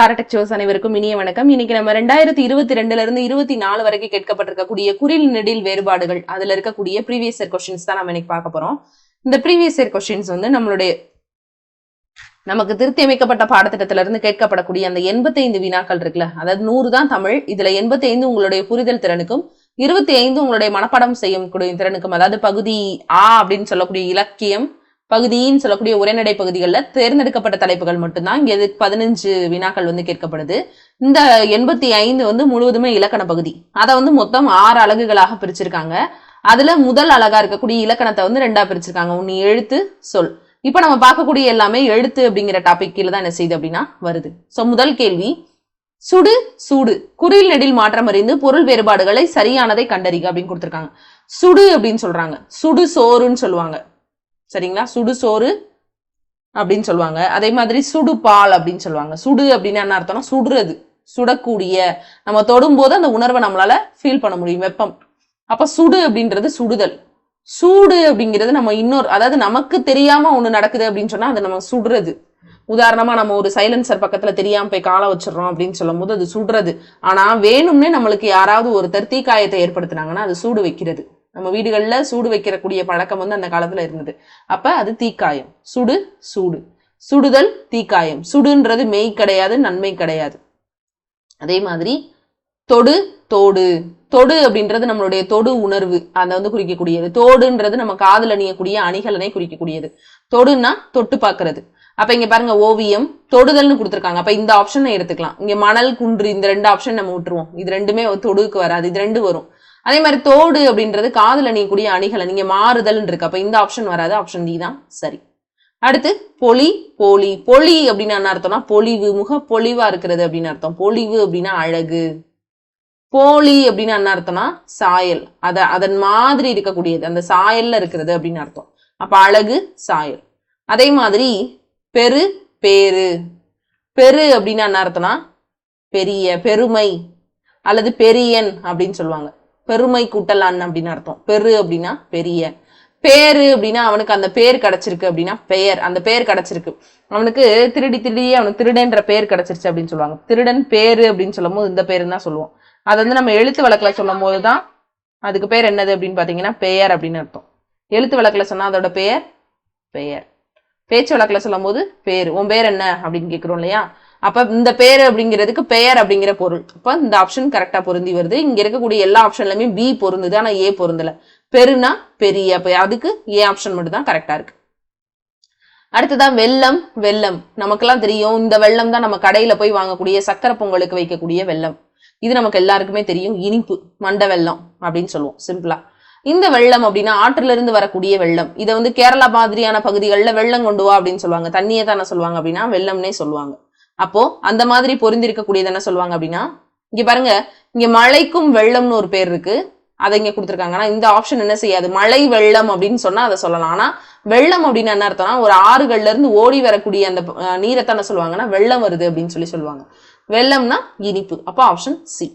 டாரடெக்சர்ஸ் அனைவருக்கும் இனிய வணக்கம். இன்னைக்கு நம்ம ரெண்டாயிரத்தி இருபத்தி ரெண்டுல இருந்து இருபத்தி நாலு வரைக்கும் கேட்கப்பட்டிருக்கக்கூடிய குறில் நெடில் வேறுபாடுகள் அதுல இருக்கக்கூடிய ப்ரீவியஸ் இயர் கொஸ்டின்ஸ் தான் நம்ம இன்னைக்கு பார்க்க போறோம். இந்த ப்ரீவியஸ் இயர் கொஸ்டின்ஸ் வந்து நம்மளுடைய நமக்கு திருத்தி அமைக்கப்பட்ட பாடத்திட்டத்தில இருந்து கேட்கப்படக்கூடிய அந்த எண்பத்தைந்து வினாக்கள் இருக்குல்ல அதாவது நூறு தான் தமிழ் இதுல எண்பத்தி ஐந்து உங்களுடைய புரிதல் திறனுக்கும் இருபத்தி ஐந்து உங்களுடைய மனப்பாடம் செய்யக்கூடிய திறனுக்கும் அதாவது பகுதி ஆ அப்படின்னு சொல்லக்கூடிய இலக்கியம் பகுதின்னு சொல்லக்கூடிய உரைநடை பகுதிகளில் தேர்ந்தெடுக்கப்பட்ட தலைப்புகள் மட்டும்தான். இங்கே பதினஞ்சு வினாக்கள் வந்து கேட்கப்படுது. இந்த எண்பத்தி ஐந்து வந்து முழுவதுமே இலக்கண பகுதி. அதை வந்து மொத்தம் ஆறு அலகுகளாக பிரிச்சிருக்காங்க. அதுல முதல் அழகா இருக்கக்கூடிய இலக்கணத்தை வந்து ரெண்டா பிரிச்சிருக்காங்க. ஒன்னு எழுத்து சொல். இப்ப நம்ம பார்க்கக்கூடிய எல்லாமே எழுத்து அப்படிங்கிற டாபிக் கீழே தான் என்ன செய்யுது அப்படின்னா வருது. சோ முதல் கேள்வி. சுடு சூடு. குறில் நெடில் மாற்றம் அறிந்து பொருள் வேறுபாடுகளை சரியானதை கண்டறிக அப்படின்னு கொடுத்துருக்காங்க. சுடு அப்படின்னு சொல்றாங்க. சுடு சோறுன்னு சொல்லுவாங்க. சரிங்களா? சுடு சோறு அப்படின்னு சொல்லுவாங்க. அதே மாதிரி சுடு பால் அப்படின்னு சொல்லுவாங்க. சுடு அப்படின்னு என்ன அர்த்தம்னா சுடுறது சுடக்கூடிய. நம்ம தொடும்போது அந்த உணர்வை நம்மளால ஃபீல் பண்ண முடியும் வெப்பம். அப்ப சுடு அப்படின்றது சுடுதல். சூடு அப்படிங்கிறது நம்ம இன்னொரு அதாவது நமக்கு தெரியாம ஒண்ணு நடக்குது அப்படின்னு சொன்னா அது நம்ம சுடுறது. உதாரணமா நம்ம ஒரு சைலன்சர் பக்கத்துல தெரியாம போய் காலை வச்சிடறோம் அப்படின்னு சொல்லும் போது அது சுடுறது. ஆனா வேணும்னே நம்மளுக்கு யாராவது ஒருத்தர் தீக்காயத்தை ஏற்படுத்தினாங்கன்னா அது சூடு வைக்கிறது. நம்ம வீடுகளில் சூடு வைக்கிறக்கூடிய பழக்கம் வந்து அந்த காலத்தில் இருந்தது. அப்போ அது தீக்காயம். சுடு சூடு. சுடுதல் தீக்காயம். சுடுன்றது மெய் கிடையாது நன்மை கிடையாது. அதே மாதிரி தொடு தோடு. தொடு அப்படின்றது நம்மளுடைய தொடு உணர்வு. அதை வந்து குறிக்கக்கூடியது. தோடுன்றது நம்ம காதல் அணியக்கூடிய அணிகலனை குறிக்கக்கூடியது. தொடுன்னா தொட்டு பார்க்கறது. அப்ப இங்க பாருங்க ஓவியம் தொடுதல்னு கொடுத்துருக்காங்க. அப்ப இந்த ஆப்ஷனை எடுத்துக்கலாம். இங்க மணல் குன்று இந்த ரெண்டு ஆப்ஷன் நம்ம விட்டுருவோம். இது ரெண்டுமே தொடுக்கு வராது. இது ரெண்டு வரும். அதே மாதிரி தோடு அப்படின்றது காதல் அணியக்கூடிய அணிகளை நீங்க மாறுதல் இருக்கு அப்ப இந்த ஆப்ஷன் வராது. ஆப்ஷன் டி தான். சரி. அடுத்து பொலி போலி. பொலி அப்படின்னு என்ன அர்த்தம்னா பொலிவு முக பொலிவா இருக்கிறது அப்படின்னு அர்த்தம். பொலிவு அப்படின்னா அழகு. போலி அப்படின்னு என்ன அர்த்தம்னா சாயல். அத அதன் மாதிரி இருக்கக்கூடியது. அந்த சாயல்ல இருக்கிறது அப்படின்னு அர்த்தம். அப்ப அழகு சாயல். அதே மாதிரி பெரு பேரு. பெரு அப்படின்னு என்ன அர்த்தம்னா பெரிய பெருமை. அல்லது பெரியன் அப்படின்னு சொல்லுவாங்க. பெருமை கூட்டலான் அப்படின்னு அர்த்தம். பெரு அப்படின்னா பெரிய. பேரு அப்படின்னா அவனுக்கு அந்த பேர் கிடைச்சிருக்கு அப்படின்னா பெயர். அந்த பேர் கிடைச்சிருக்கு. அவனுக்கு திருடி திருடி அவனுக்கு திருடன்ற பேர் கிடைச்சிருச்சு அப்படின்னு சொல்லுவாங்க. திருடன் பேரு அப்படின்னு சொல்லும் போது இந்த பேருன்னு தான் சொல்லுவோம். அதை வந்து நம்ம எழுத்து வழக்கில் சொல்லும் போதுதான் அதுக்கு பேர் என்னது அப்படின்னு பார்த்தீங்கன்னா பெயர் அப்படின்னு அர்த்தம். எழுத்து வழக்கில் சொன்னால் அதோட பெயர்? பெயர். பேச்சு வழக்கில் சொல்லும் போது பேர். உன் பேர் என்ன அப்படின்னு கேட்குறோம் இல்லையா? அப்ப இந்த பேர் அப்படிங்கிறதுக்கு பெயர் அப்படிங்கிற பொருள். அப்ப இந்த ஆப்ஷன் கரெக்டா பொருந்தி வருது. இங்க இருக்கக்கூடிய எல்லா ஆப்ஷன்லயுமே பி பொருந்துது. ஆனா ஏ பொருந்தல. பெருனா பெரிய. அப்ப அதுக்கு ஏ ஆப்ஷன் மட்டும் தான் கரெக்டா இருக்கு. அடுத்ததான் வெல்லம். வெல்லம். நமக்கெல்லாம் தெரியும். இந்த வெள்ளம் தான் நம்ம கடையில போய் வாங்கக்கூடிய சக்கரை பொங்கலுக்கு வைக்கக்கூடிய வெள்ளம் இது நமக்கு எல்லாருக்குமே தெரியும். இனிப்பு மண்ட வெல்லம் அப்படின்னு சொல்லுவோம். சிம்பிளா இந்த வெள்ளம் அப்படின்னா ஆற்றுல இருந்து வரக்கூடிய வெள்ளம் இதை வந்து கேரளா மாதிரியான பகுதிகளில் வெள்ளம் கொண்டு வா அப்படின்னு சொல்லுவாங்க. தண்ணியை தானே சொல்லுவாங்க அப்படின்னா வெள்ளம்னே சொல்லுவாங்க. அப்போ அந்த மாதிரி பொருந்திருக்கக்கூடியது என்ன சொல்லுவாங்க அப்படின்னா இங்க பாருங்க இங்க மழைக்கும் வெள்ளம்னு ஒரு பேர் இருக்கு. அதை இங்க கொடுத்துருக்காங்க. ஆனா இந்த ஆப்ஷன் என்ன செய்யாது? மழை வெள்ளம் அப்படின்னு சொன்னா அதை சொல்லலாம். ஆனா வெள்ளம் அப்படின்னு என்ன அர்த்தம்னா ஒரு ஆறுகள்ல இருந்து ஓடி வரக்கூடிய அந்த நீரைத்தான் என்ன சொல்லுவாங்கன்னா வெள்ளம் வருது அப்படின்னு சொல்லி சொல்லுவாங்க. வெள்ளம்னா இனிப்பு. அப்போ ஆப்ஷன் சி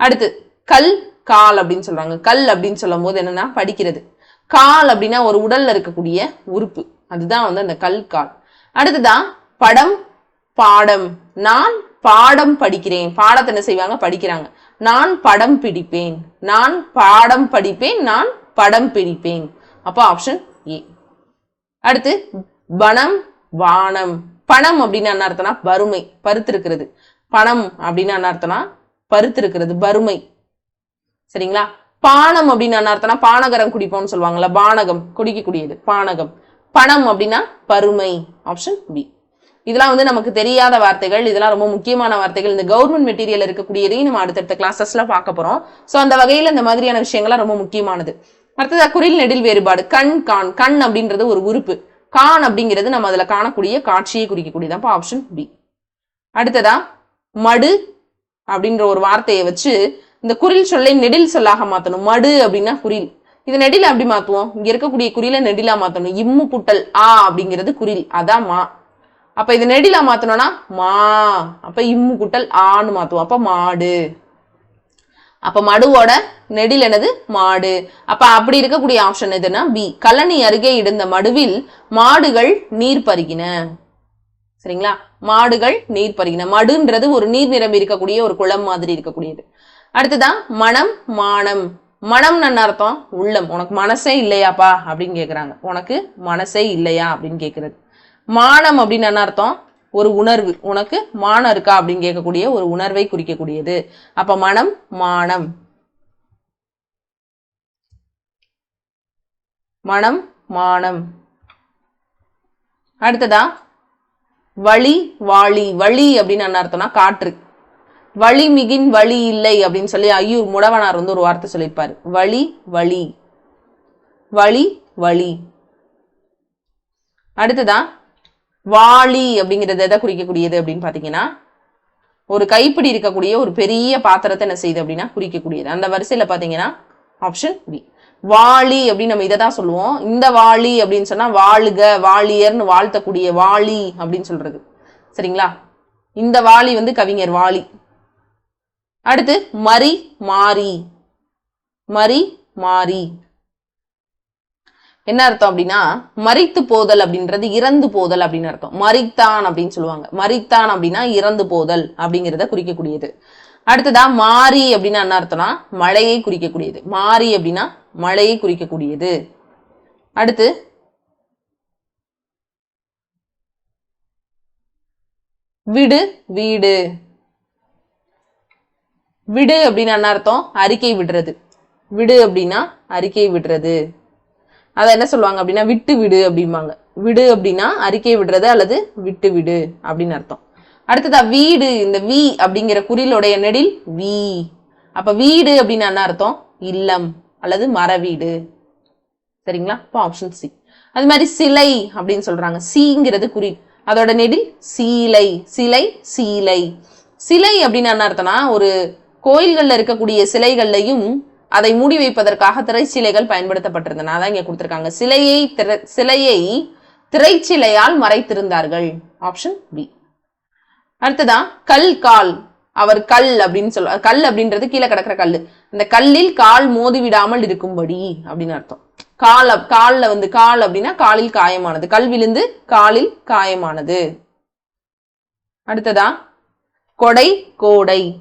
அடுத்து கல் கால் அப்படின்னு சொல்றாங்க. கல் அப்படின்னு சொல்லும் போது என்னன்னா படிக்கிறது. கால் அப்படின்னா ஒரு உடல்ல இருக்கக்கூடிய உறுப்பு. அதுதான் வந்து அந்த கல் கால். அடுத்துதான் படம் பாடம். நான் பாடம் படிக்கிறேன். பாடத்தை என்ன செய்வாங்க? படிக்கிறாங்க. நான் படம் பிடிப்பேன். நான் பாடம் படிப்பேன். நான் படம் பிடிப்பேன். அப்போ ஆப்ஷன் ஏ அடுத்து பணம் வானம். பணம் அப்படின்னு என்ன அர்த்தம்னா? வறுமை. பருத்திருக்கிறது பணம் அப்படின்னு என்ன அர்த்தம்னா? பருத்திருக்கிறது வறுமை. சரிங்களா? பானம் அப்படின்னு என்ன அர்த்தம்னா? பானகரம் குடிப்போம்னு சொல்லுவாங்கல்ல பானகம் குடிக்கக்கூடியது. பானகம். பணம் அப்படின்னா பருமை ஆப்ஷன் பி இதெல்லாம் வந்து நமக்கு தெரியாத வார்த்தைகள் இதெல்லாம் ரொம்ப முக்கியமான வார்த்தைகள். இந்த கவர்மெண்ட் மெட்டீரியல் இருக்கக்கூடியதையும் நம்ம அடுத்தடுத்த கிளாஸஸ்ல பார்க்க போறோம். ஸோ அந்த வகையில் இந்த மாதிரியான விஷயங்கள்லாம் ரொம்ப முக்கியமானது. அடுத்ததா குறில் நெடில் வேறுபாடு. கண் கான் கண் அப்படின்றது ஒரு உறுப்பு. கான் அப்படிங்கிறது நம்ம அதில் காணக்கூடிய காட்சியை குறிக்கக்கூடியது. அப்போ ஆப்ஷன் பி அடுத்ததா மடு அப்படின்ற ஒரு வார்த்தையை வச்சு இந்த குறில் சொல்லை நெடில் சொல்லாக மாற்றணும் மடு அப்படின்னா குறில் இது நெடில அப்படி மாற்றுவோம் இங்கே இருக்கக்கூடிய குறியில நெடிலா மாற்றணும் இம்மு புட்டல் ஆ அப்படிங்கிறது குறில் அதான் மா. அப்ப இது நெடிலா மாத்தணும்னா மா. அப்ப இம்மு குட்டல் ஆன்னு மாத்துவோம். அப்ப மாடு. அப்ப மடுவோட நெடில் என்னது? மாடு. அப்ப அப்படி இருக்கக்கூடிய ஆப்ஷன் எதுனா பி கல்லணை அருகே இருந்த மடுவில் மாடுகள் நீர் பருகின. சரிங்களா? மாடுகள் நீர் பருகின. மடுன்றது ஒரு நீர் நிரம்பி இருக்கக்கூடிய ஒரு குளம் மாதிரி இருக்கக்கூடியது. அடுத்ததான் மனம் மானம். மனம் என்ன அர்த்தம்? உள்ளம். உனக்கு மனசே இல்லையாப்பா அப்படின்னு கேக்குறாங்க. உனக்கு மனசே இல்லையா அப்படின்னு கேக்குறது. மானம் அப்படின்னு என்ன அர்த்தம்? ஒரு உணர்வு. உனக்கு மானம் இருக்கா அப்படின்னு கேட்கக்கூடிய ஒரு உணர்வை குறிக்கக்கூடியது. அப்ப மனம் மானம். மனம் மானம். அடுத்ததா? வழி வாளி. வழி அப்படின்னு என்ன அர்த்தம்னா காற்று. வழி மிகின் வழி இல்லை அப்படின்னு சொல்லி ஐயூர் முடவனார் வந்து ஒரு வார்த்தை சொல்லியிருப்பார். வழி வழி. வழி வழி. அடுத்ததா? வாளி அப்படிங்கிறது எதை குறிக்கக்கூடியது அப்படின்னு பார்த்தீங்கன்னா ஒரு கைப்பிடி இருக்கக்கூடிய ஒரு பெரிய பாத்திரத்தை என்ன செய்யுது அப்படின்னா குறிக்கக்கூடியது. அந்த வரிசையில் பார்த்தீங்கன்னா ஆப்ஷன் பி வாளி அப்படின்னு நம்ம இதை தான் சொல்லுவோம். இந்த வாளி அப்படின்னு சொன்னால் வாழுக வாளியர்னு வாழ்த்தக்கூடிய வாளி அப்படின்னு சொல்றது. சரிங்களா? இந்த வாளி வந்து கவிஞர் வாளி. அடுத்து மரி மாறி. மரி மாறி. என்ன அர்த்தம் அப்படின்னா மரித்து போதல் அப்படின்றது இறந்து போதல் அப்படின்னு அர்த்தம். மரித்தான் அப்படின்னு சொல்லுவாங்க. மரித்தான் அப்படின்னா இறந்து போதல் அப்படிங்கிறத குறிக்கக்கூடியது. அடுத்ததா மாறி அப்படின்னா என்ன அர்த்தம்னா மழையை குறிக்கக்கூடியது. மாறி அப்படின்னா மழையை குறிக்கக்கூடியது. அடுத்து விடு வீடு. விடு அப்படின்னு என்ன அர்த்தம்? அறிக்கை விடுறது. விடு அப்படின்னா அறிக்கை விடுறது. அதை என்ன சொல்லுவாங்க அப்படின்னா விட்டு விடு அப்படிம்பாங்க. விடு அப்படின்னா அறிக்கை விடுறது அல்லது விட்டு விடு அப்படின்னு அர்த்தம். அடுத்ததா வீடு. இந்த வி அப்படிங்கிற குறிலுடைய நெடில் வி. அப்ப வீடு அப்படின்னா என்ன அர்த்தம்? இல்லம் அல்லது மர வீடு. சரிங்களா? இப்போ ஆப்ஷன் சி அது மாதிரி சிலை அப்படின்னு சொல்றாங்க. சிங்கிறது குறி அதோட நெடில் சீலை. சிலை சீலை. சிலை அப்படின்னு என்ன அர்த்தம்னா ஒரு கோயில்கள்ல இருக்கக்கூடிய சிலைகள்லையும் அதை மூடி வைப்பதற்காக திரைச்சிலைகள் பயன்படுத்தப்பட்டிருந்தன. அதான் இங்க கொடுத்திருக்காங்க. சிலையை திரை சிலையை திரைச்சிலையால் மறைத்திருந்தார்கள். ஆப்ஷன் பி அடுத்ததா கல் கால். அவர் கல் அப்படின்னு சொல்ல கல் அப்படின்றது கீழே கிடக்கிற கல் இந்த கல்லில் கால் மோதி விடாமல் இருக்கும்படி அப்படின்னு அர்த்தம். கால் அப்- வந்து கால் அப்படின்னா காலில் காயமானது. கல் விழுந்து காலில் காயமானது. அடுத்ததா கொடை கோடை.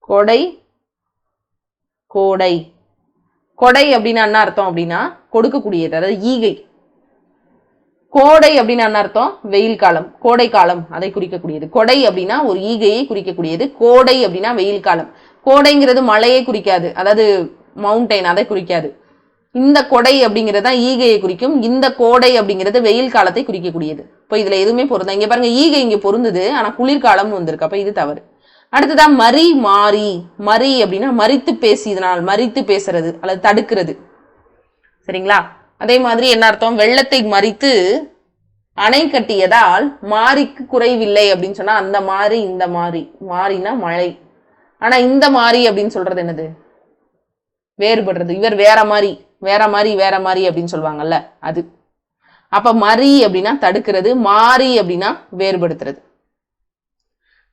கொடை கோடை. கொடை அப்படின்னா என்ன அர்த்தம் அப்படின்னா கொடுக்கக்கூடியது அதாவது ஈகை. கோடை அப்படின்னா என்ன அர்த்தம்? வெயில் காலம். கோடை காலம் அதை குறிக்கக்கூடியது. கொடை அப்படின்னா ஒரு ஈகையை குறிக்கக்கூடியது. கோடை அப்படின்னா வெயில் காலம். கோடைங்கிறது மழையை குறிக்காது. அதாவது மவுண்டைன் அதை குறிக்காது. இந்த கொடை அப்படிங்கிறது தான் ஈகையை குறிக்கும். இந்த கோடை அப்படிங்கிறது வெயில் காலத்தை குறிக்கக்கூடியது. இப்போ இதில் எதுவுமே பொருந்தா இங்கே பாருங்க ஈகை இங்கே பொருந்தது ஆனால் குளிர்காலம்னு வந்திருக்கு. அப்போ இது தவறு. அடுத்ததா மறி மாறி. மறி அப்படின்னா மறித்து பேசியதனால் மறித்து பேசுறது அல்லது தடுக்கிறது. சரிங்களா? அதே மாதிரி என்ன அர்த்தம்? வெள்ளத்தை மறித்து அணை கட்டியதால் மாறிக்கு குறைவில்லை அப்படின்னு சொன்னா அந்த மாறி இந்த மாறி. மாறினா மழை. ஆனா இந்த மாறி அப்படின்னு சொல்றது என்னது? வேறுபடுறது. இவர் வேற மாதிரி வேற மாதிரி வேற மாதிரி அப்படின்னு சொல்லுவாங்கல்ல அது. அப்ப மறி அப்படின்னா தடுக்கிறது மாறி அப்படின்னா வேறுபடுத்துறது.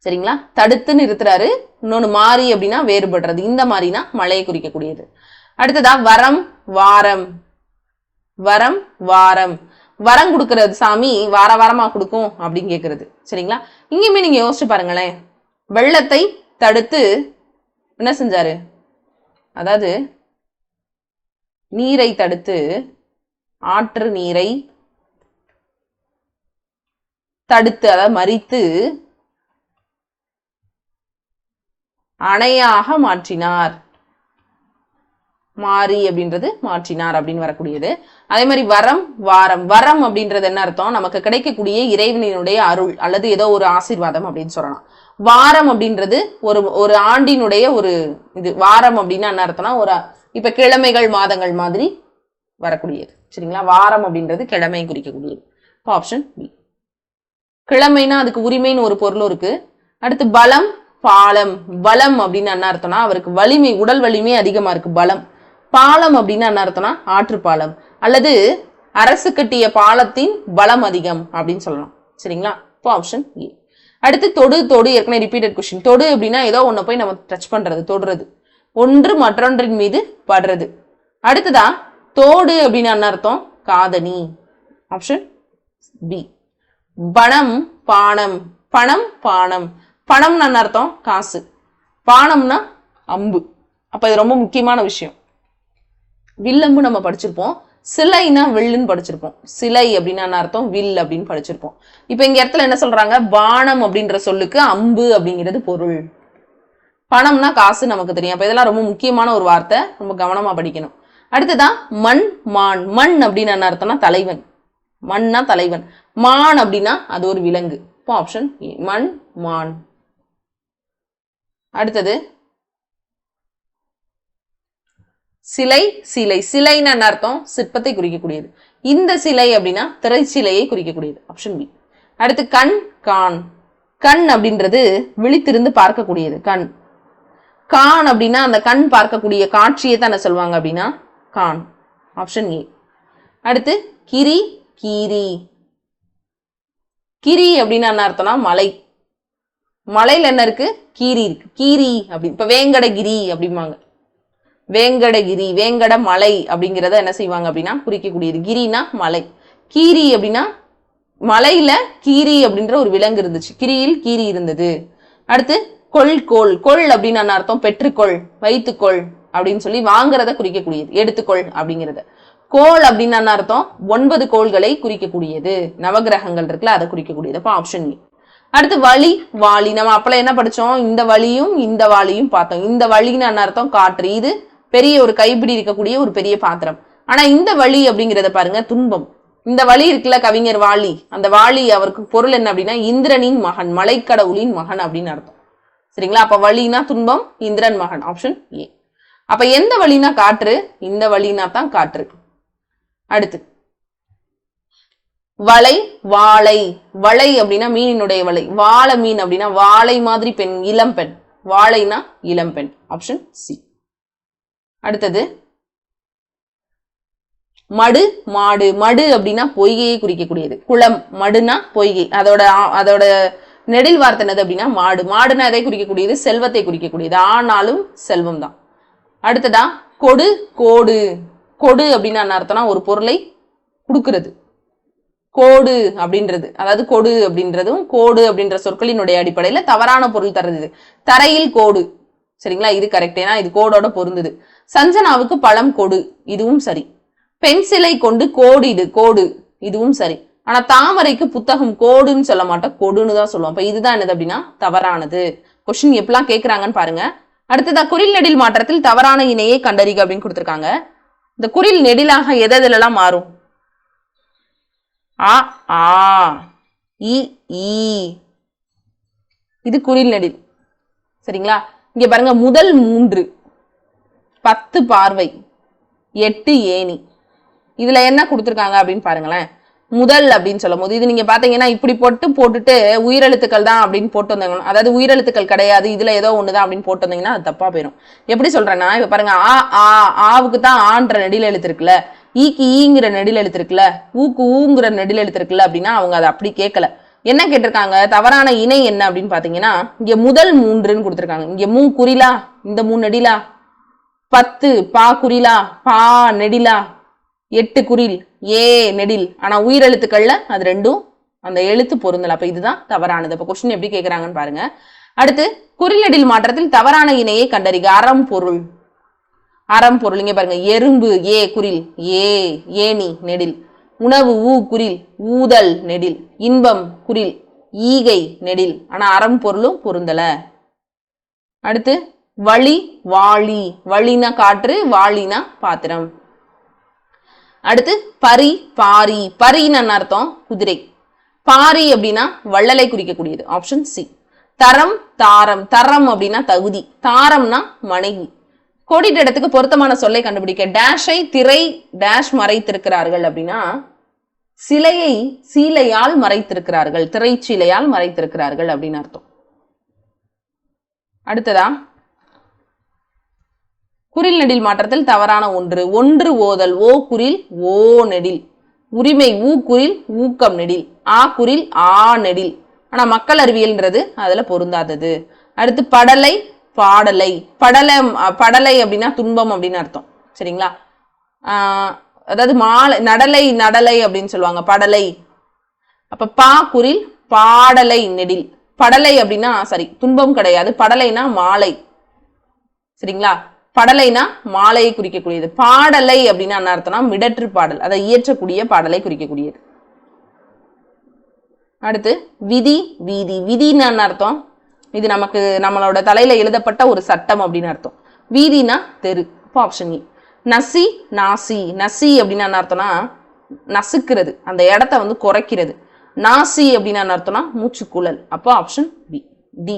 சரிங்களா? தடுத்து நிறுத்துறாரு இன்னொன்னு மாறி அப்படின்னா வேறுபடுறது. இந்த மாதிரினா மழையை குறிக்கக்கூடியது. அடுத்ததா வரம் வாரம். வரம் வாரம். வரம் கொடுக்கறது சாமி வார வாரமா கொடுக்கும் அப்படின்னு கேக்குறது. சரிங்களா? இங்கேயுமே நீங்க யோசிச்சு பாருங்களேன். வெள்ளத்தை தடுத்து என்ன செஞ்சாரு? அதாவது நீரை தடுத்து ஆற்று நீரை தடுத்து அதாவது மறித்து அணையாக மாற்றினார். மாறி அப்படின்றது மாற்றினார் அப்படின்னு வரக்கூடியது. அதே மாதிரி வரம் வாரம். வரம் அப்படின்றது என்ன அர்த்தம்? நமக்கு கிடைக்கக்கூடிய இறைவனினுடைய அருள் அல்லது ஏதோ ஒரு ஆசீர்வாதம் அப்படின்னு சொல்லலாம். வாரம் அப்படின்றது ஒரு ஒரு ஆண்டினுடைய ஒரு இது. வாரம் அப்படின்னா என்ன அர்த்தம்னா ஒரு இப்ப கிழமைகள் மாதங்கள் மாதிரி வரக்கூடியது. சரிங்களா? வாரம் அப்படின்றது கிழமை குறிக்கக்கூடியது. ஆப்ஷன் பி கிழமைனா அதுக்கு உரிமைன்னு ஒரு பொருளும் இருக்கு. அடுத்து பலம் பாலம் பலம் அப்படின்னு என்ன அர்த்தம்னா அவருக்கு வலிமை உடல் வலிமை அதிகமா இருக்கு பலம். பாலம் அப்படின்னு என்ன அர்த்தம்னா ஆற்று பாலம். அல்லது அரசு கட்டிய பாலத்தின் பலம் அதிகம் அப்படின்னு சொல்லலாம். சரிங்களா? இப்போ ஆப்ஷன் ஏ அடுத்து தொடு தொடு ஏற்கனவே ரிப்பீட்டட் கொஸ்டின் தொடு அப்படின்னா ஏதோ ஒன்று போய் நம்ம டச் பண்றது தொடுறது. ஒன்று மற்றொன்றின் மீது படுறது. அடுத்ததா தோடு அப்படின்னு என்ன அர்த்தம்? காதணி. ஆப்ஷன் பி பணம் பானம். பணம் பானம். பணம்னு என்ன அர்த்தம்? காசு. பானம்னா அம்பு. அப்ப இது ரொம்ப முக்கியமான விஷயம். வில்லம்பு நம்ம படிச்சிருப்போம். சிலைனா வில்லுன்னு படிச்சிருப்போம். சிலை அப்படின்னா என்ன அர்த்தம்? வில் அப்படின்னு படிச்சிருப்போம். இப்ப இங்க இடத்துல என்ன சொல்றாங்க? பானம் அப்படின்ற சொல்லுக்கு அம்பு அப்படிங்கிறது பொருள். பணம்னா காசு நமக்கு தெரியும். அப்ப இதெல்லாம் ரொம்ப முக்கியமான ஒரு வார்த்தை. ரொம்ப கவனமா படிக்கணும். அடுத்ததான் மண் மான். மண் அப்படின்னு என்ன அர்த்தம்னா தலைவன். மண்ணா தலைவன். மான் அப்படின்னா அது ஒரு விலங்கு. இப்போ ஆப்ஷன் மண் மான். அடுத்தது. சிலை சிலை. சிலைன்னு என்ன அர்த்தம்? சிற்பத்தை குறிக்கக்கூடியது. இந்த சிலை அப்படின்னா திரைச்சிலையை குறிக்கக்கூடியது. ஆப்ஷன் பி அடுத்து கண் கான். கண் அப்படின்றது விழித்திருந்து பார்க்கக்கூடியது. கண். கான் அப்படின்னா அந்த கண் பார்க்கக்கூடிய காட்சியை தானே சொல்லுவாங்க அப்படின்னா கான். ஆப்ஷன் ஏ அடுத்து கிரி கீரி. கிரி அப்படின்னு என்ன அர்த்தம்னா மலை. மலையில என்ன இருக்கு? கீரி இருக்கு. கீரி அப்படி இப்ப வேங்கடகிரி அப்படிம்பாங்க. வேங்கடகிரி வேங்கட மலை அப்படிங்கிறத என்ன செய்வாங்க அப்படின்னா குறிக்கக்கூடியது. கிரினா மலை. கீரி அப்படின்னா மலையில கீரி அப்படின்ற ஒரு விலங்கு இருந்துச்சு. கிரியில் கீரி இருந்தது. அடுத்து கொள் கோல் கொள் அப்படின்னு அர்த்தம்? பெற்றுக்கொள் வைத்துக்கொள் அப்படின்னு சொல்லி வாங்குறத குறிக்கக்கூடியது. எடுத்துக்கொள் அப்படிங்கிறத. கோள் அப்படின்னு அர்த்தம்? ஒன்பது கோள்களை குறிக்கக்கூடியது. நவகிரகங்கள் இருக்குல்ல அதை குறிக்கக்கூடியது. அப்போ ஆப்ஷன் ஏ அடுத்து வழி வாளி நம்ம அப்பல என்ன படிச்சோம்? இந்த வழியும் இந்த வாளியும் பார்த்தோம். இந்த வழின்னு என்ன அர்த்தம்? காற்று. இது பெரிய ஒரு கைப்பிடி இருக்கக்கூடிய ஒரு பெரிய பாத்திரம். ஆனா இந்த வழி அப்படிங்கிறத பாருங்க துன்பம். இந்த வழி இருக்குல்ல கவிஞர் வாலி. அந்த வாலி அவருக்கு பொருள் என்ன அப்படின்னா இந்திரனின் மகன் மலைக்கடவுளின் மகன் அப்படின்னு அர்த்தம். சரிங்களா? அப்ப வழினா துன்பம் இந்திரன் மகன். ஆப்ஷன் ஏ அப்ப எந்த வழினா காற்று? இந்த வழினா தான் காற்று. அடுத்து. வளை வாழை. வளை அப்படின்னா மீனினுடைய வளை. வாழை மீன் அப்படின்னா வாழை மாதிரி பெண் இளம்பெண் வாழைனா இளம்பெண் ஆப்ஷன் சி அடுத்தது மடு மாடு. மடு அப்படின்னா பொய்கையை குறிக்கக்கூடியது. குளம் மடுனா பொய்கை. அதோட அதோட நெடில் வார்த்தை என்னது அப்படின்னா மாடு. மாடுனா எதை குறிக்கக்கூடியது? செல்வத்தை குறிக்கக்கூடியது. ஆனாலும் செல்வம் தான். அடுத்ததா கொடு கோடு. கொடு அப்படின்னா அர்த்தம்னா ஒரு பொருளை கொடுக்கறது. கோடு அப்படின்றது அதாவது கொடு அப்படின்றதும் கோடு அப்படின்ற சொற்களினுடைய அடிப்படையில தவறான பொருள் தருது தரையில் கோடு. சரிங்களா? இது கரெக்ட் ஏன்னா இது கோடோட பொருந்தது. சஞ்சனாவுக்கு பழம் கொடு. இதுவும் சரி. பென்சிலை கொண்டு கோடிடு கோடு. இதுவும் சரி. ஆனா தாமரைக்கு புத்தகம் கோடுன்னு சொல்ல மாட்டோம். கொடுன்னு தான் சொல்லுவோம். அப்ப இதுதான் என்னது அப்படின்னா? தவறானது. கொஸ்டின் எப்படிலாம் கேட்குறாங்கன்னு பாருங்க. அடுத்ததா குறில் நெடில் மாற்றத்தில் தவறான இணையை கண்டறிக அப்படின்னு கொடுத்துருக்காங்க. இந்த குறில் நெடிலாக எதெல்லாம் மாறும்? ஆ ஆ இ ஈ. இது குறில் நெடில். சரிங்களா? இங்க பாருங்க முதல் மூன்று. பத்து பார்வை. எட்டு ஏணி. இதுல என்ன கொடுத்துருக்காங்க அப்படின்னு பாருங்களேன். முதல் அப்படின்னு சொல்லும் போது இது நீங்க பாத்தீங்கன்னா இப்படி போட்டு போட்டுட்டு உயிரெழுத்துக்கள் தான் அப்படின்னு போட்டு வந்தாங்க அதாவது உயிரெழுத்துக்கள் கிடையாது இதுல ஏதோ ஒண்ணுதான் அப்படின்னு போட்டு வந்தீங்கன்னா அது தப்பா போயிடும் எப்படி சொல்றேன்னா இப்ப பாருங்க ஆ ஆ ஆவுக்கு தான் ஆன்ற நெடியில் எழுத்து இருக்குல்ல ஈக்கு ஈங்கிற நெடியில் எழுத்துருக்குல்ல ஊக்கு ஊங்கிற நெடியில் எழுத்துருக்குல்ல அப்படின்னா அவங்க அதை அப்படி கேட்கல. என்ன கேட்டிருக்காங்க? தவறான இணை என்ன அப்படின்னு பாத்தீங்கன்னா இங்க முதல் மூன்றுன்னு கொடுத்துருக்காங்க. இங்க மூ குறிலா இந்த மூணு நெடிலா பத்து பா குறிலா பா நெடிலா எட்டு குறில் ஏ நெடில். ஆனால் உயிரெழுத்துக்கள்ல அது ரெண்டும் அந்த எழுத்து பொருந்தல். அப்ப இதுதான் தவறானது. அப்ப கொஸ்டின் எப்படி கேட்குறாங்கன்னு பாருங்க. அடுத்து குறிலெடில் மாற்றத்தில் தவறான இணையை கண்டறிக. அறம் பொருள். அறம் பொருள். இங்க பாருங்க. எறும்பு ஏ குறில் ஏ ஏணி நெடில். உணவு ஊ குறில் ஊதல் நெடில். இன்பம் குறில் ஈகை நெடில். ஆனா அறம் பொருளும் பொருந்தல. அடுத்து வழி வாளி. வழினா காற்று வாளினா பாத்திரம். அடுத்து பரி பாரி. பரின்னு அர்த்தம்? குதிரை. பாரி அப்படின்னா வள்ளலை குறிக்கக்கூடியது. ஆப்ஷன் சி தரம் தாரம். தரம் அப்படின்னா தகுதி. தாரம்னா மனைவி. கோடிட்ட இடத்துக்கு பொருத்தமான சொல்லை கண்டுபிடிக்க. டேஷை திரை டேஷ் மறைத்திருக்கிறார்கள் அப்படின்னா சிலையை சீலையால் மறைத்திருக்கிறார்கள். திரைச்சீலையால் மறைத்திருக்கிறார்கள் அப்படின்னு அர்த்தம். அடுத்ததா? குறில் நெடில் மாற்றத்தில் தவறான ஒன்று. ஒன்று ஓதல் ஓ குறில் ஓ நெடில். உரிமை ஊ குறில் ஊக்கம் நெடில். ஆ குறில் ஆ நெடில். ஆனா மக்கள் அறிவியல்ன்றது அதுல பொருந்தாதது. அடுத்து படலை பாடலை. படலை படலை அப்படின்னா துன்பம் அப்படின்னு அர்த்தம். சரிங்களா? அதாவது மாலை நடலை நடலை அப்படின்னு சொல்லுவாங்க படலை. அப்ப பா குறில் பாடலை நெடில். படலை அப்படின்னா சாரி துன்பம் கிடையாது. படலைனா மாலை. சரிங்களா? படலைனா மாலையை குறிக்கக்கூடியது. பாடலை அப்படின்னா என்ன அர்த்தம்னா மிடற்று பாடல். அதை இயற்றக்கூடிய பாடலை குறிக்கக்கூடியது. அடுத்து விதி வீதி. விதின்னு என்ன அர்த்தம்? இது நமக்கு நம்மளோட தலையில எழுதப்பட்ட ஒரு சட்டம் அப்படின்னு அர்த்தம். வீதினா தெரு இப்போ ஆப்ஷன் இ நசி நாசி. நசி அப்படின்னா என்ன அர்த்தம்னா நசுக்கிறது. அந்த இடத்த வந்து குறைக்கிறது. நாசி அப்படின்னா என்ன அர்த்தம்னா மூச்சுக்குழல். அப்போ ஆப்ஷன் பி டி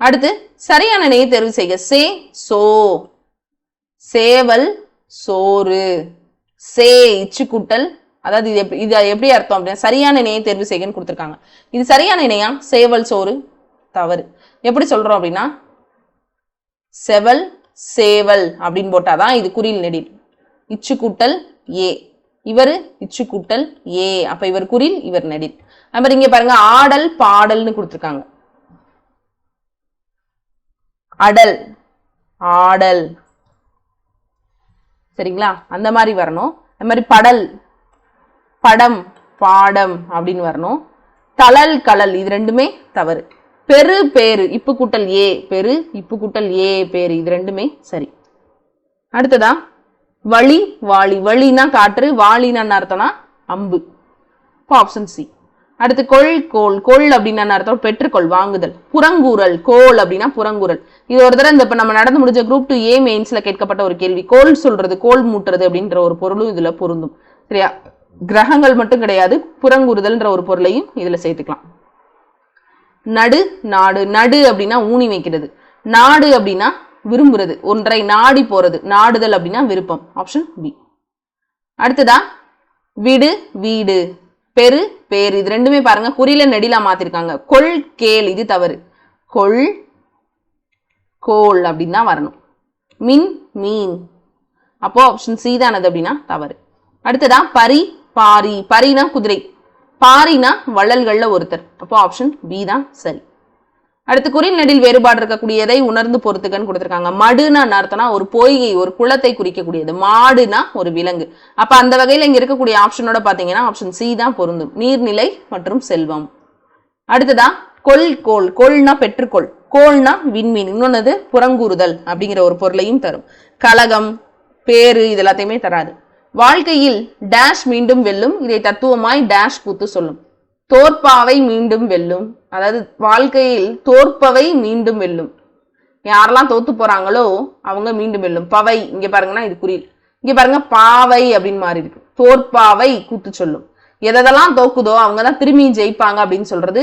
அடுத்து சரியான நிலையை தேர்வு செய்க. சே சோ. சேவல் சோறு. சே இச்சு கூட்டல் அதாவது இது எப்படி இது எப்படி அர்த்தம் அப்படின்னா சரியான இணையை தேர்வு செய்கன்னு கொடுத்துருக்காங்க. இது சரியான இணையா சேவல் சோறு. தவறு. எப்படி சொல்றோம் அப்படின்னா செவல் சேவல் அப்படின்னு போட்டாதான் இது குறியில் நெடி இச்சு கூட்டல் ஏ. இவர் இச்சு கூட்டல் ஏ. அப்ப இவர் குறில் இவர் நெடில். அப்புறம் இங்க பாருங்க ஆடல் பாடல்னு கொடுத்துருக்காங்க. அடல். ஆடல். சரிங்களா? அந்த மாதிரி வரணும். அது மாதிரி படல். படம் பாடம் அப்படின்னு வரணும். தளல் கலல் இது ரெண்டுமே தவறு. பெரு பேரு இப்பு கூட்டல் ஏ பெரு இப்பு கூட்டல் ஏ பேரு இது ரெண்டுமே சரி. அடுத்ததா? வழி வாளி. வழினா காற்று வாளினா அர்த்தம்னா அம்பு. இப்போ ஆப்ஷன் சி அடுத்து கொள் கோல் கொள் அப்படின்னா என்ன அர்த்தம்? பெற்றுக்கொள் வாங்குதல். புறங்கூறல் கோல் அப்படின்னா புறங்கூறல். இது ஒரு தடவை இந்த இப்ப நம்ம நடந்து முடிஞ்ச குரூப் டூ ஏ மெயின்ஸ்ல கேட்கப்பட்ட ஒரு கேள்வி. கோல் சொல்றது கோல் மூட்டுறது அப்படின்ற ஒரு பொருளும் இதுல பொருந்தும். சரியா? கிரகங்கள் மட்டும் கிடையாது புறங்கூறுதல்ன்ற ஒரு பொருளையும் இதுல சேர்த்துக்கலாம். நடு நாடு. நடு அப்படின்னா ஊனி வைக்கிறது. நாடு அப்படின்னா விரும்புறது. ஒன்றை நாடி போறது. நாடுதல் அப்படின்னா விருப்பம். ஆப்ஷன் பி அடுத்ததா? விடு வீடு. பெரு பேர் இது ரெண்டுமே பாருங்க. குறியில நெடிலா மாத்திருக்காங்க. கொள் கேள் இது தவறு. கொள் கோல் அப்படின்னு தான் வரணும். மின் மீன். அப்போ ஆப்ஷன் சி தானது அப்படின்னா தவறு. அடுத்ததா பரி பாரி. பரினா குதிரை. பாரினா வள்ளல்களில் ஒருத்தர். அப்போ ஆப்ஷன் பி தான் சரி. அடுத்து குறில் நெடில் வேறுபாடு இருக்கக்கூடியதை உணர்ந்து பொறுத்துக்கன்னு கொடுத்துருக்காங்க. மடுனா என்ன அர்த்தம்னா ஒரு பொய்கை ஒரு குளத்தை குறிக்கக்கூடியது. மாடுனா ஒரு விலங்கு. அப்ப அந்த வகையில இங்க இருக்கக்கூடிய ஆப்ஷனோட பாத்தீங்கன்னா ஆப்ஷன் சி தான் பொருந்தும். நீர்நிலை மற்றும் செல்வம். அடுத்ததா கொல் கோல். கொல்னா பெற்றுக்கொள். கோல்னா விண்மீன். இன்னொன்னது புறங்கூறுதல் அப்படிங்கிற ஒரு பொருளையும் தரும். கலகம் பேரு இது எல்லாத்தையுமே தராது. வாழ்க்கையில் டேஷ் மீண்டும் வெல்லும் இதை தத்துவமாய் டேஷ் கூத்து சொல்லும். தோற்பாவை மீண்டும் வெல்லும். அதாவது வாழ்க்கையில் தோற்பவை மீண்டும் வெல்லும். யாரெல்லாம் தோத்து போறாங்களோ அவங்க மீண்டும் வெல்லும். பவை இங்க பாருங்கன்னா இது குறியில் இங்க பாருங்க பாவை அப்படின்னு மாறி இருக்கு. தோற்பாவை கூத்து சொல்லும். எதெல்லாம் தோக்குதோ அவங்க தான் திரும்பி ஜெயிப்பாங்க அப்படின்னு சொல்றது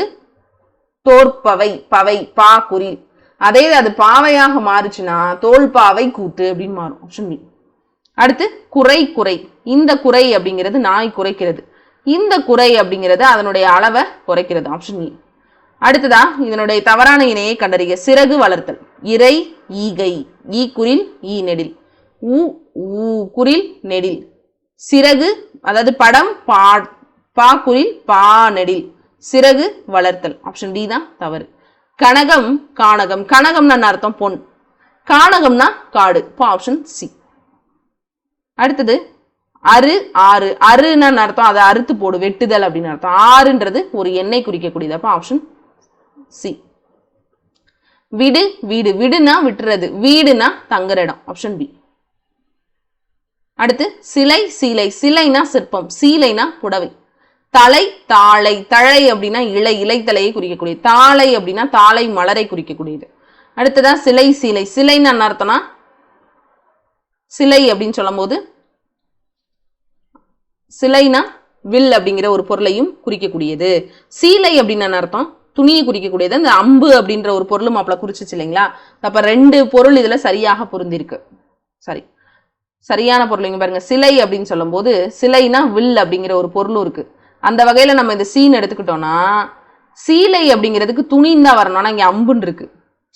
தோற்பவை பவை பா குறி. அதே அது பாவையாக மாறுச்சுன்னா தோல்பாவை கூத்து அப்படின்னு மாறும். ஆப்ஷன் அடுத்து குறை குறை. இந்த குறை அப்படிங்கிறது நாய் குறைக்கிறது. இந்த குறை அப்படிங்கிறது அதனுடைய அளவை குறைக்கிறது. ஆப்ஷன் இ அடுத்ததா இதனுடைய தவறான இணையை கண்டறிய சிறகு வளர்த்தல். இறை ஈகை. ஈ குரில் ஈ நெடில். ஊ ஊ குரில் நெடில். சிறகு அதாவது படம் பா பா குரில் பா நெடில். சிறகு வளர்த்தல். ஆப்ஷன் டி தான் தவறு. கனகம் கானகம். கனகம்னா என்ன அர்த்தம்? பொன். கானகம்னா காடு. இப்போ ஆப்ஷன் சி அடுத்தது அறு ஆறு. அறுன்னு அர்த்தம் அதை அறுத்து போடு வெட்டுதல் அப்படின்னு அர்த்தம். ஆறுன்றது ஒரு எண்ணெய் குறிக்கக்கூடியது. அப்போ ஆப்ஷன் சி விடு வீடு. விடுனா விட்டுறது. வீடுனா தங்குற இடம். ஆப்ஷன் பி அடுத்து சிலை சீலை. சிலைனா சிற்பம். சீலைனா புடவை. தலை தாளை தழை அப்படின்னா இலை. இலைத்தலையை குறிக்கக்கூடியது. தாளை அப்படின்னா தாளை மலரை குறிக்கக்கூடியது. அடுத்ததான் சிலை சீலை. சிலைன்னு என்ன அர்த்தம்னா சிலை அப்படின்னு சொல்லும்போது சிலைனா வில் அப்படிங்கிற ஒரு பொருளையும் குறிக்கக்கூடியது. சீலை அப்படின்னு அர்த்தம்? துணியை குறிக்கக்கூடியது. அந்த அம்பு அப்படின்ற ஒரு பொருளும் அப்பல குறிச்சிச்சு இல்லைங்களா? அப்ப ரெண்டு பொருள் இதுல சரியாக பொருந்திருக்கு. சாரி சரியான பொருள் இங்க பாருங்க. சிலை அப்படின்னு சொல்லும்போது சிலைனா வில் அப்படிங்கிற ஒரு பொருளும் இருக்கு. அந்த வகையில நம்ம இந்த சீன் எடுத்துக்கிட்டோம்னா சீலை அப்படிங்கிறதுக்கு துணின்னு தான் வரணும். ஆனா இங்க அம்புன்னு இருக்கு.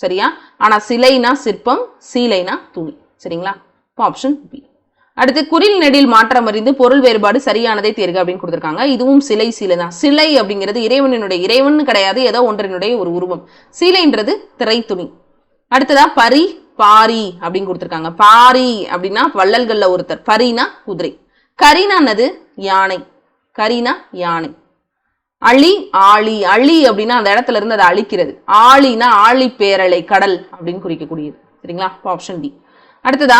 சரியா? ஆனா சிலைனா சிற்பம் சீலைனா துணி. சரிங்களா? ஆப்ஷன் பி அடுத்து குறில் நெடில் மாற்றம் அறிந்து பொருள் வேறுபாடு சரியானதை தேர்க அப்படின்னு கொடுத்துருக்காங்க. இதுவும் சிலை சீலை தான். சிலை அப்படிங்கிறது இறைவனினுடைய இறைவன் கிடையாது ஏதோ ஒன்றினுடைய ஒரு உருவம். சிலைன்றது திரைத்துணி அடுத்ததா பரி பாரி அப்படின்னு கொடுத்துருக்காங்க. பாரி அப்படின்னா வள்ளல்கள்ல ஒருத்தர். பரினா குதிரை. கரினானது யானை. கரினா யானை. அழி ஆழி. அழி அப்படின்னா அந்த இடத்துல இருந்து அதை அழிக்கிறது. ஆழினா ஆழி பேரலை கடல் அப்படின்னு குறிக்கக்கூடியது. சரிங்களா? ஆப்ஷன் டி அடுத்ததா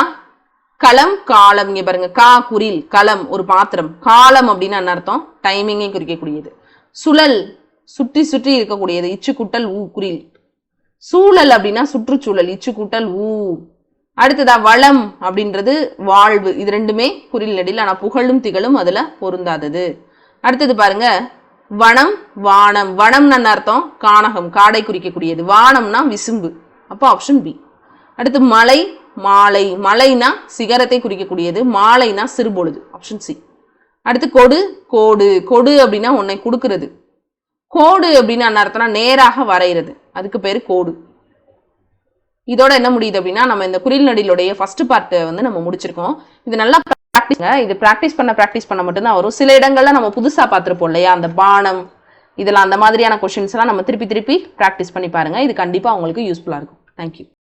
களம் காலம். இங்க பாருங்க கா குரில் களம் ஒரு பாத்திரம். காலம் அப்படின்னா என்ன அர்த்தம்? டைமிங்கை குறிக்கக்கூடியது. சுழல் சுற்றி சுற்றி இருக்கக்கூடியது. இச்சு குட்டல் ஊ குரில் சூழல் அப்படின்னா சுற்றுச்சூழல் இச்சு கூட்டல் ஊ. அடுத்ததா வளம் அப்படின்றது வாழ்வு. இது ரெண்டுமே குரில் நடில் ஆனா புகழும் திகழும் அதுல பொருந்தாதது. அடுத்தது பாருங்க வனம் வானம். வனம்னு என்ன அர்த்தம்? கானகம் காடை குறிக்கக்கூடியது. வானம்னா விசும்பு. அப்போ ஆப்ஷன் பி அடுத்து மலை மாலை மலைனா சிகரத்தை குறிக்கக்கூடியது மாலைனா சிறுபொழுது ஆப்ஷன் சி அடுத்து கொடு கோடு கொடு அப்படின்னா உன்னை கொடுக்கறது. கோடு அப்படின்னு என்ன அர்த்தம்னா நேராக வரைகிறது. அதுக்கு பேர் கோடு. இதோட என்ன முடியுது அப்படின்னா நம்ம இந்த குரில் நடிலுடைய ஃபர்ஸ்ட் பார்ட்டை வந்து நம்ம முடிச்சிருக்கோம். இது நல்லா ப்ராக்டிஸ் இது ப்ராக்டிஸ் பண்ண ப்ராக்டிஸ் பண்ண மட்டும்தான் வரும். சில இடங்கள்ல நம்ம புதுசா பார்த்துருப்போம் இல்லையா? அந்த பானம் இதெல்லாம் அந்த மாதிரியான கொஷின்ஸ் எல்லாம் நம்ம திருப்பி திருப்பி ப்ராக்டிஸ் பண்ணி பாருங்க. இது கண்டிப்பா உங்களுக்கு யூஸ்ஃபுல்லா இருக்கும். தேங்க்யூ